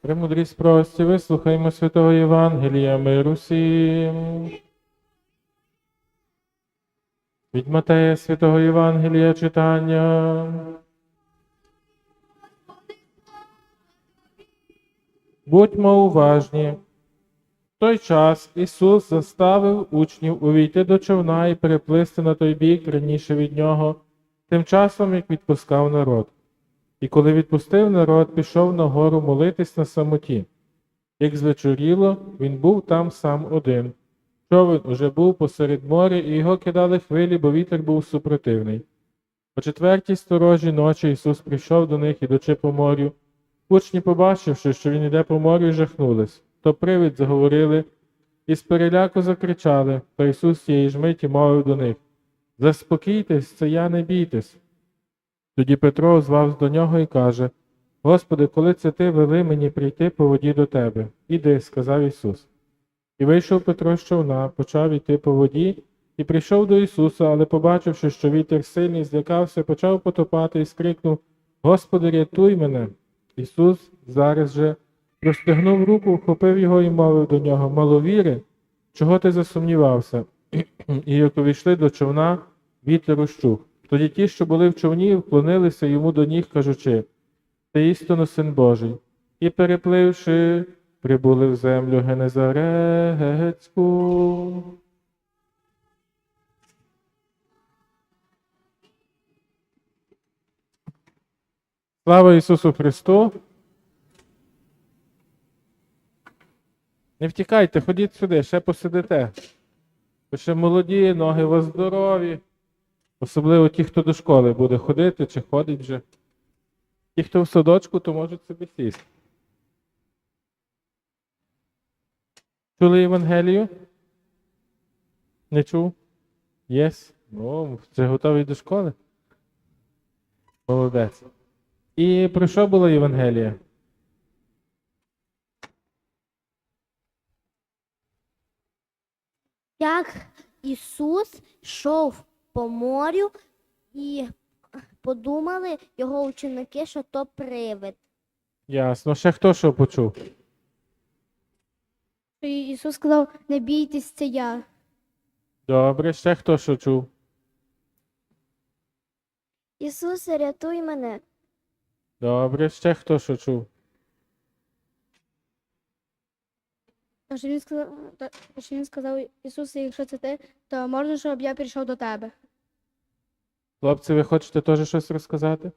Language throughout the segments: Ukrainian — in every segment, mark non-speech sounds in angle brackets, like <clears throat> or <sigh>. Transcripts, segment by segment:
Премудрість прості, вислухаймо святого Євангелія миру всім. Від Матея святого Євангелія читання. Будьмо уважні. В той час Ісус заставив учнів увійти до човна і переплисти на той бік раніше від нього, тим часом, як відпускав народ. І коли відпустив народ, пішов на гору молитись на самоті. Як звечоріло, він був там сам один. Човен уже був посеред моря, і його кидали хвилі, бо вітер був супротивний. О четвертій сторожі ночі Ісус прийшов до них, ідучи по морю. Учні, побачивши, що він іде по морю, жахнулись. То привид заговорили і з переляку закричали, та Ісус тієї ж миті мовив до них Заспокійтесь, це я не бійтесь. Тоді Петро звався до нього і каже Господи, коли це ти вели мені прийти по воді до тебе? Іди, сказав Ісус. І вийшов Петро з човна, почав іти по воді, і прийшов до Ісуса, але, побачивши, що вітер сильний, злякався, почав потопати і скрикнув Господи, рятуй мене. Ісус зараз же простягнув руку, вхопив його і мовив до нього Маловіри, чого ти засумнівався? І як увійшли до човна, вітер ущух. Тоді ті, що були в човні, вклонилися йому до ніг, кажучи, ти істинно син Божий, і перепливши, прибули в землю Генезарецьку. Слава Ісусу Христу! Не втікайте, ходіть сюди, ще посидите. Ви ще молоді, ноги у вас здорові. Особливо ті, хто до школи буде ходити чи ходить вже. Ті, хто в садочку, то можуть собі сісти. Чули Євангелію? Не чув? Єс? О, це готовий до школи? Молодець. І про що була Євангелія? як Ісус йшов по морю і подумали його ученики, що то привид. Ясно. Ще хто що почув? Ісус сказав, не бійтесь, це я. Добре, ще хто що чув? Ісусе, рятуй мене. Добре, ще хто що чув? Тож він сказав, та- що він сказав, Ісусе, якщо це ти, то можна, щоб я прийшов до тебе. Хлопці, ви хочете теж щось розказати?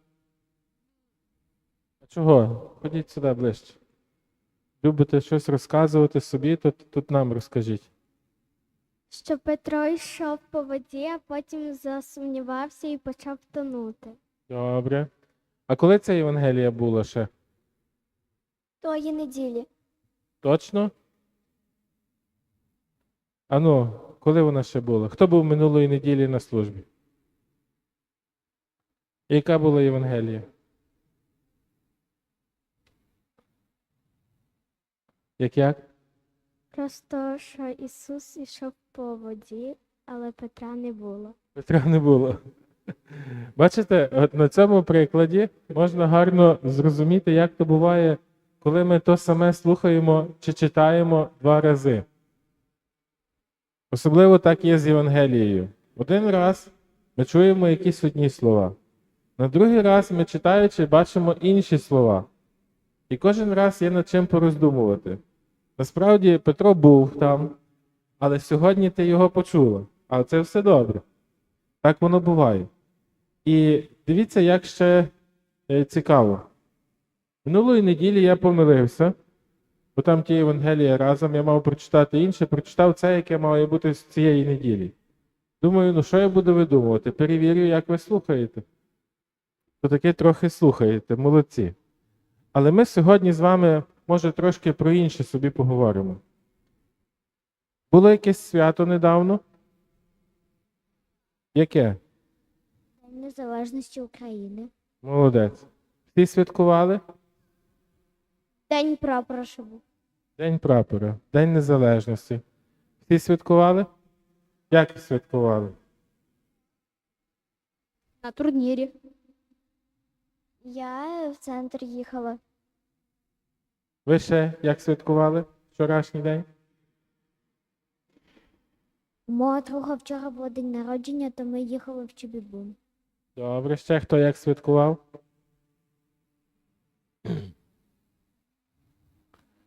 А чого? Ходіть сюди ближче. Любите щось розказувати собі, то тут нам розкажіть. Що Петро йшов по воді, а потім засумнівався і почав тонути. Добре. А коли ця Євангелія була ще? Тої неділі. Точно? Ану, коли вона ще була? Хто був минулої неділі на службі? І Яка була Євангелія? Як як? Просто що Ісус йшов по воді, але Петра не було. Петра не було. Бачите, от на цьому прикладі можна гарно зрозуміти, як то буває, коли ми то саме слухаємо чи читаємо два рази. Особливо так є з Євангелією. Один раз ми чуємо якісь одні слова, на другий раз ми читаючи бачимо інші слова. І кожен раз є над чим пороздумувати. Насправді Петро був там, але сьогодні ти його почула. А це все добре. Так воно буває. І дивіться, як ще е, цікаво. Минулої неділі я помилився, бо там ті Євангелія разом я мав прочитати інше, прочитав це, яке має бути з цієї неділі. Думаю, ну що я буду видумувати? Перевірю, як ви слухаєте. То таки трохи слухаєте, молодці. Але ми сьогодні з вами, може, трошки про інше собі поговоримо. Було якесь свято недавно? Яке? День Незалежності України. Молодець. Всі святкували? День прапора ще був. День прапора, День Незалежності. Всі святкували? Як святкували? На турнірі. Я в центр їхала. Ви ще як святкували вчорашній день? У мого друга вчора був день народження, то ми їхали в Чобібун. Добре, ще хто як святкував? <clears throat>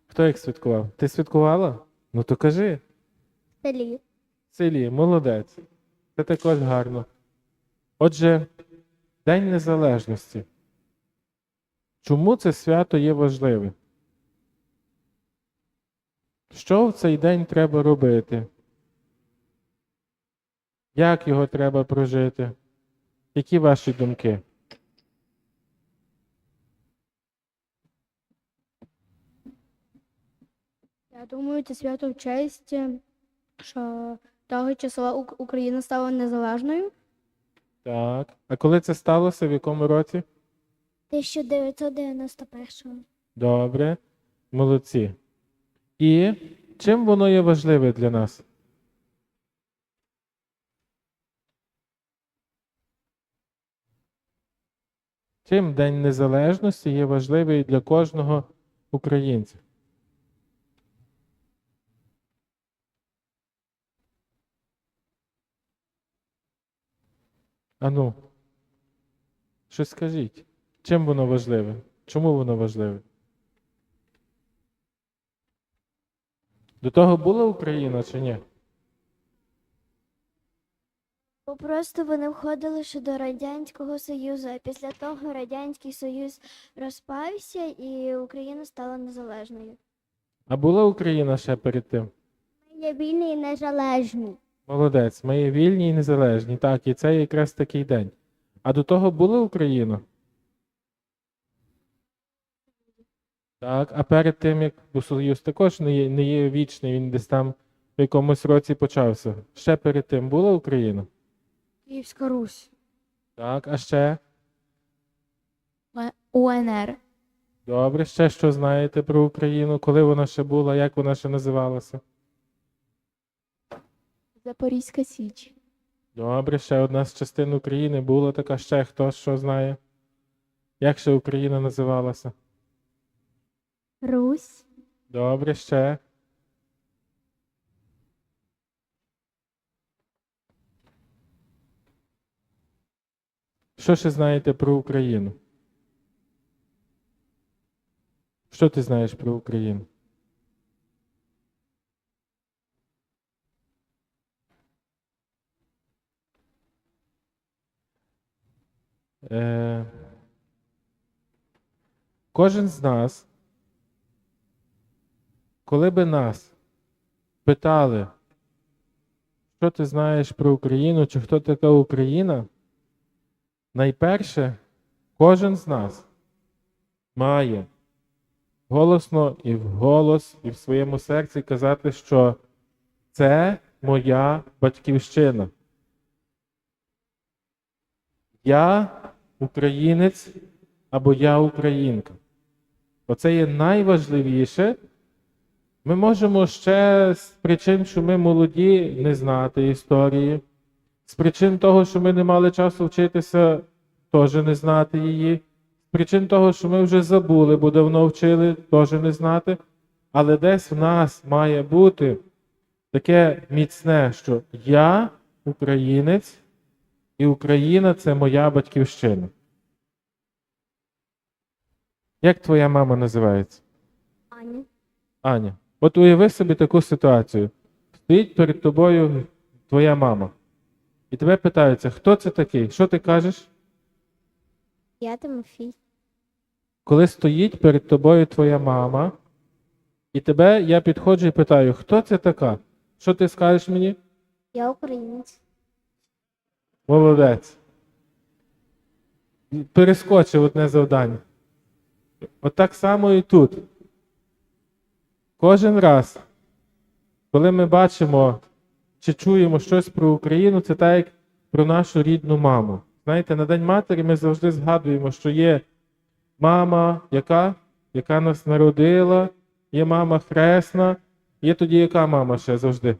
Хто як святкував? Ти святкувала? Ну то кажи. В селі. В селі, молодець. Це також гарно. Отже, День Незалежності. Чому це свято є важливе? Що в цей день треба робити? Як його треба прожити? Які ваші думки? Я думаю, це свято в честь, що того числа Україна стала незалежною. Так. А коли це сталося? В якому році? 1991 Добре. Молодці. І чим воно є важливе для нас? Чим День Незалежності є важливий для кожного українця? Ану, щось скажіть. Чим воно важливе? Чому воно важливе? До того була Україна чи ні? Бо просто вони входили ще до Радянського Союзу, а після того Радянський Союз розпався і Україна стала незалежною. А була Україна ще перед тим? Ми є вільні і незалежні. Молодець, ми є вільні і незалежні. Так, і це якраз такий день. А до того була Україна? Так, а перед тим, як бо Союз також не є, не є вічний, він десь там в якомусь році почався. Ще перед тим була Україна? Київська Русь. Так, а ще? УНР. Добре, ще що знаєте про Україну? Коли вона ще була, як вона ще називалася? Запорізька Січ. Добре, ще одна з частин України була така, ще хто що знає? Як ще Україна називалася? Русь. Добре, ще. Що ще знаєте про Україну? Що ти знаєш про Україну? Е, кожен з нас коли би нас питали, що ти знаєш про Україну, чи хто така Україна, найперше кожен з нас має голосно і вголос, і в своєму серці казати, що це моя батьківщина. Я українець або я українка. Оце є найважливіше. Ми можемо ще з причин, що ми молоді, не знати історії, з причин того, що ми не мали часу вчитися, теж не знати її, з причин того, що ми вже забули, бо давно вчили, теж не знати. Але десь в нас має бути таке міцне, що я українець, і Україна це моя батьківщина. Як твоя мама називається? Аня. Аня, от уяви собі таку ситуацію. Стоїть перед тобою твоя мама. І тебе питаються, хто це такий? Що ти кажеш? Я Тимофій. Коли стоїть перед тобою твоя мама, і тебе я підходжу і питаю, хто це така? Що ти скажеш мені? Я українець. Молодець. Перескочив одне завдання. От так само і тут. Кожен раз, коли ми бачимо чи чуємо щось про Україну, це так як про нашу рідну маму. Знаєте, на День Матері ми завжди згадуємо, що є мама, яка, яка нас народила, є мама хресна, є тоді яка мама ще завжди?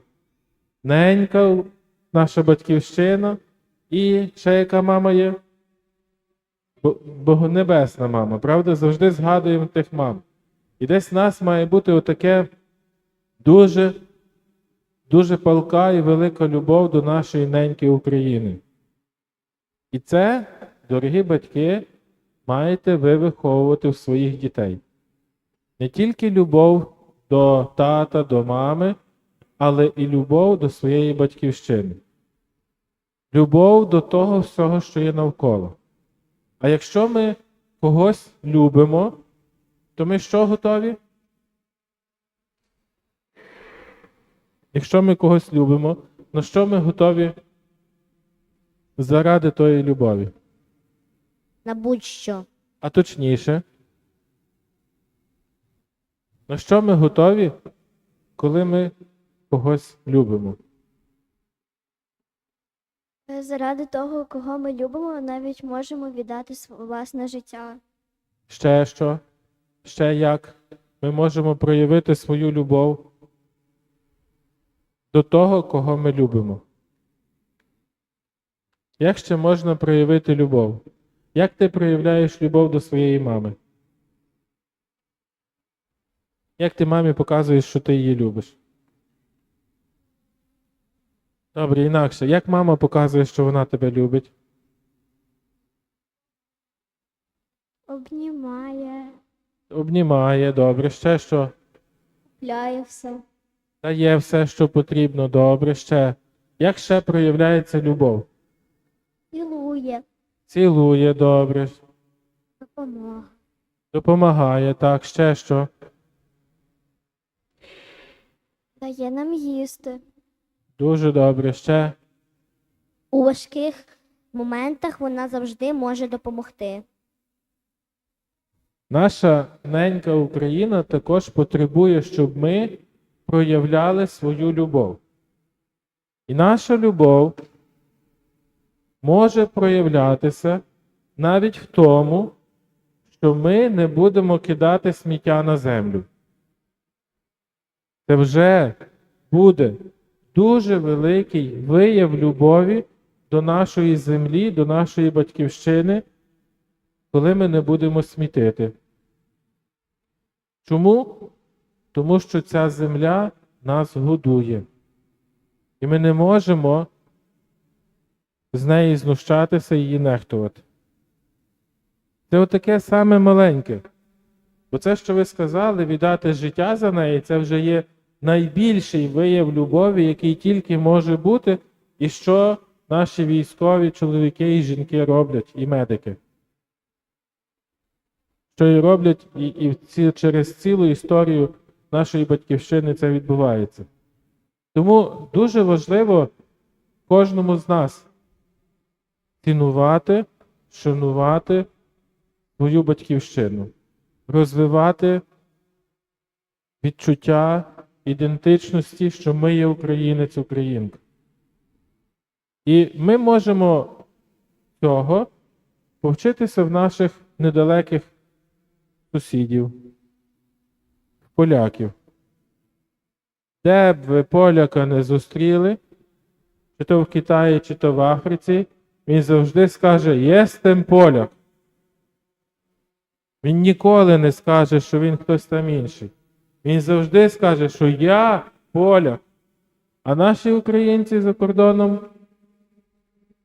Ненька, наша батьківщина, і ще яка мама є? Богонебесна мама, правда? Завжди згадуємо тих мам. І десь в нас має бути отаке дуже, дуже палка і велика любов до нашої неньки України. І це, дорогі батьки, маєте ви виховувати в своїх дітей. Не тільки любов до тата, до мами, але і любов до своєї батьківщини. Любов до того всього, що є навколо. А якщо ми когось любимо, то ми що готові? Якщо ми когось любимо, на що ми готові заради тої любові? На будь-що. А точніше, на що ми готові, коли ми когось любимо? Е, Заради того, кого ми любимо, навіть можемо віддати власне життя. Ще що? Ще як ми можемо проявити свою любов до того, кого ми любимо? Як ще можна проявити любов? Як ти проявляєш любов до своєї мами? Як ти мамі показуєш, що ти її любиш? Добре, інакше. Як мама показує, що вона тебе любить? Обнімає, Обнімає, добре. Ще що? купляє все. Дає все, що потрібно, добре. Ще. Як ще проявляється любов? Цілує, Цілує, добре. допомога. Допомагає, так, ще що? Дає нам їсти. Дуже добре. Ще. У важких моментах вона завжди може допомогти. Наша ненька Україна також потребує, щоб ми проявляли свою любов. І наша любов може проявлятися навіть в тому, що ми не будемо кидати сміття на землю. Це вже буде дуже великий вияв любові до нашої землі, до нашої батьківщини, коли ми не будемо смітити. Чому? Тому що ця земля нас годує. І ми не можемо з неї знущатися і її нехтувати. Це отаке саме маленьке. Бо це, що ви сказали, віддати життя за неї, це вже є найбільший вияв любові, який тільки може бути, і що наші військові чоловіки і жінки роблять, і медики. Що і роблять, і, і ці, через цілу історію нашої батьківщини це відбувається. Тому дуже важливо кожному з нас цінувати, шанувати свою батьківщину, розвивати відчуття ідентичності, що ми є українець, українка. І ми можемо цього повчитися в наших недалеких сусідів, поляків. Де б ви поляка не зустріли, чи то в Китаї, чи то в Африці, він завжди скаже «Єстем поляк. Він ніколи не скаже, що він хтось там інший. Він завжди скаже, що я поляк. А наші українці за кордоном,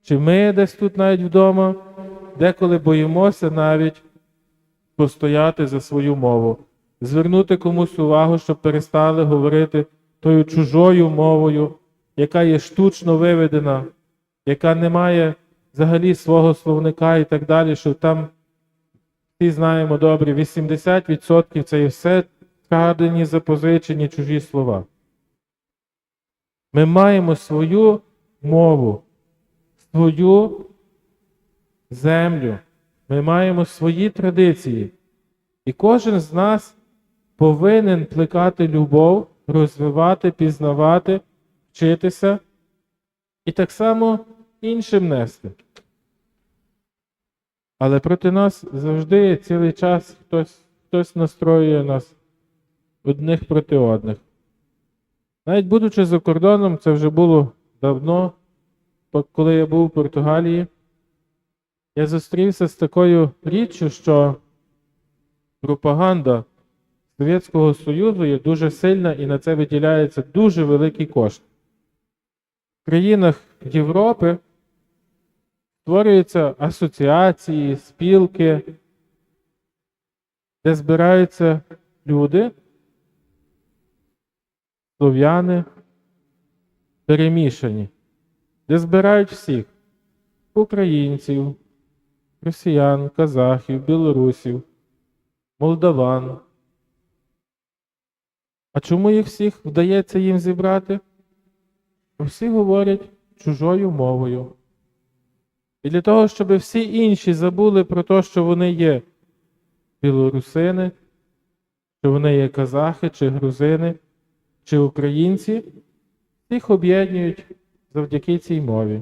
чи ми десь тут навіть вдома, деколи боїмося навіть постояти за свою мову, звернути комусь увагу, щоб перестали говорити тою чужою мовою, яка є штучно виведена, яка не має взагалі свого словника і так далі, що там всі знаємо добре, 80% це є все вкрадені, запозичені чужі слова. Ми маємо свою мову, свою землю, ми маємо свої традиції. І кожен з нас повинен плекати любов розвивати, пізнавати, вчитися і так само іншим нести. Але проти нас завжди цілий час хтось, хтось настроює нас одних проти одних. Навіть будучи за кордоном, це вже було давно, коли я був у Португалії, я зустрівся з такою річчю, що пропаганда Совєтського Союзу є дуже сильна і на це виділяється дуже великий кошт. В країнах Європи створюються асоціації, спілки, де збираються люди, слов'яни, перемішані, де збирають всіх українців, росіян, казахів, білорусів, молдаван. А чому їх всіх вдається їм зібрати? Всі говорять чужою мовою. І для того, щоб всі інші забули про те, що вони є білорусини, що вони є казахи, чи грузини, чи українці, їх об'єднують завдяки цій мові.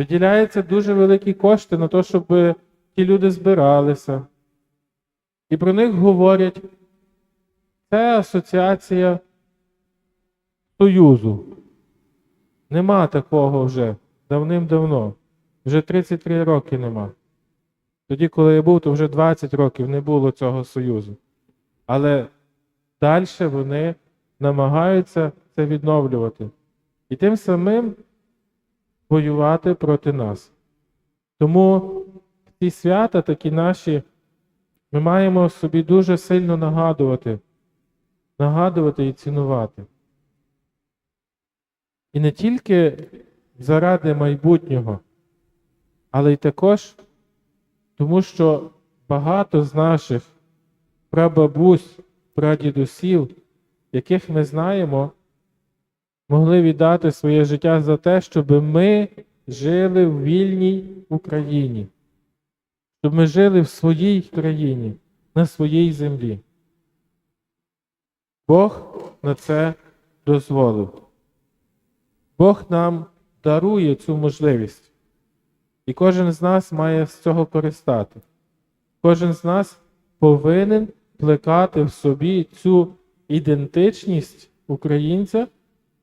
Виділяються дуже великі кошти на те, щоб ті люди збиралися. І про них говорять. Це асоціація Союзу. Нема такого вже давним-давно. Вже 33 роки нема. Тоді, коли я був, то вже 20 років не було цього Союзу. Але далі вони намагаються це відновлювати. І тим самим воювати проти нас. Тому ці свята, такі наші, ми маємо собі дуже сильно нагадувати, нагадувати і цінувати. І не тільки заради майбутнього, але й також тому, що багато з наших прабабусь, прадідусів, яких ми знаємо, могли віддати своє життя за те, щоб ми жили в вільній Україні, щоб ми жили в своїй країні, на своїй землі. Бог на це дозволив. Бог нам дарує цю можливість. І кожен з нас має з цього користати. Кожен з нас повинен плекати в собі цю ідентичність українця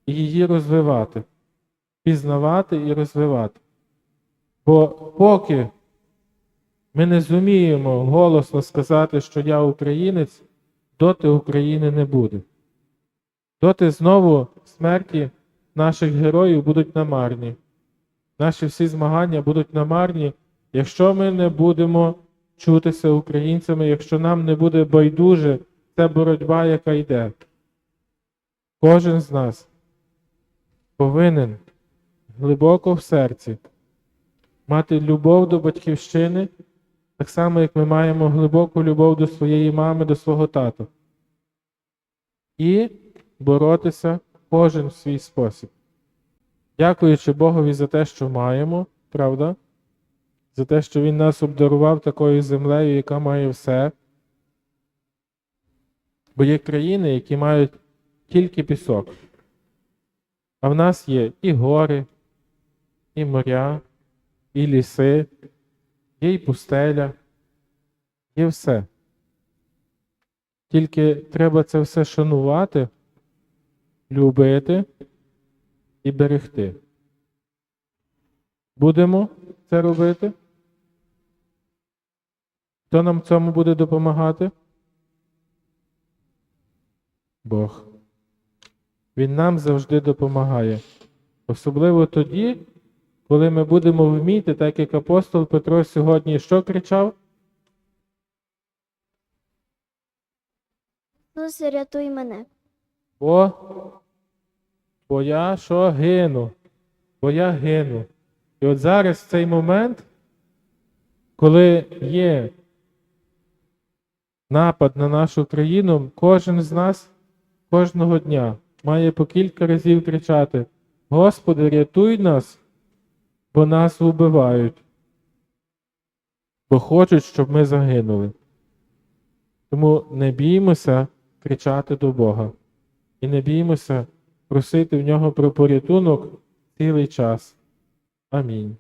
і її розвивати, пізнавати і розвивати. Бо поки ми не зуміємо голосно сказати, що я українець, доти України не буде. Доти знову смерті наших героїв будуть намарні. Наші всі змагання будуть намарні, якщо ми не будемо чутися українцями, якщо нам не буде байдуже ця боротьба, яка йде. Кожен з нас повинен глибоко в серці мати любов до батьківщини, так само, як ми маємо глибоку любов до своєї мами, до свого тата. І боротися кожен в свій спосіб. Дякуючи Богові за те, що маємо, правда? За те, що Він нас обдарував такою землею, яка має все. Бо є країни, які мають тільки пісок. А в нас є і гори, і моря, і ліси, є і пустеля, є все. Тільки треба це все шанувати, любити і берегти. Будемо це робити? Хто нам в цьому буде допомагати? Бог. Він нам завжди допомагає. Особливо тоді, коли ми будемо вміти, так як апостол Петро сьогодні що кричав? Ісусе, рятуй мене. Бо, бо я що гину? Бо я гину. І от зараз в цей момент, коли є напад на нашу країну, кожен з нас кожного дня має по кілька разів кричати: Господи, рятуй нас, бо нас вбивають, бо хочуть, щоб ми загинули. Тому не біймося кричати до Бога. і не біймося просити в нього про порятунок цілий час. Амінь.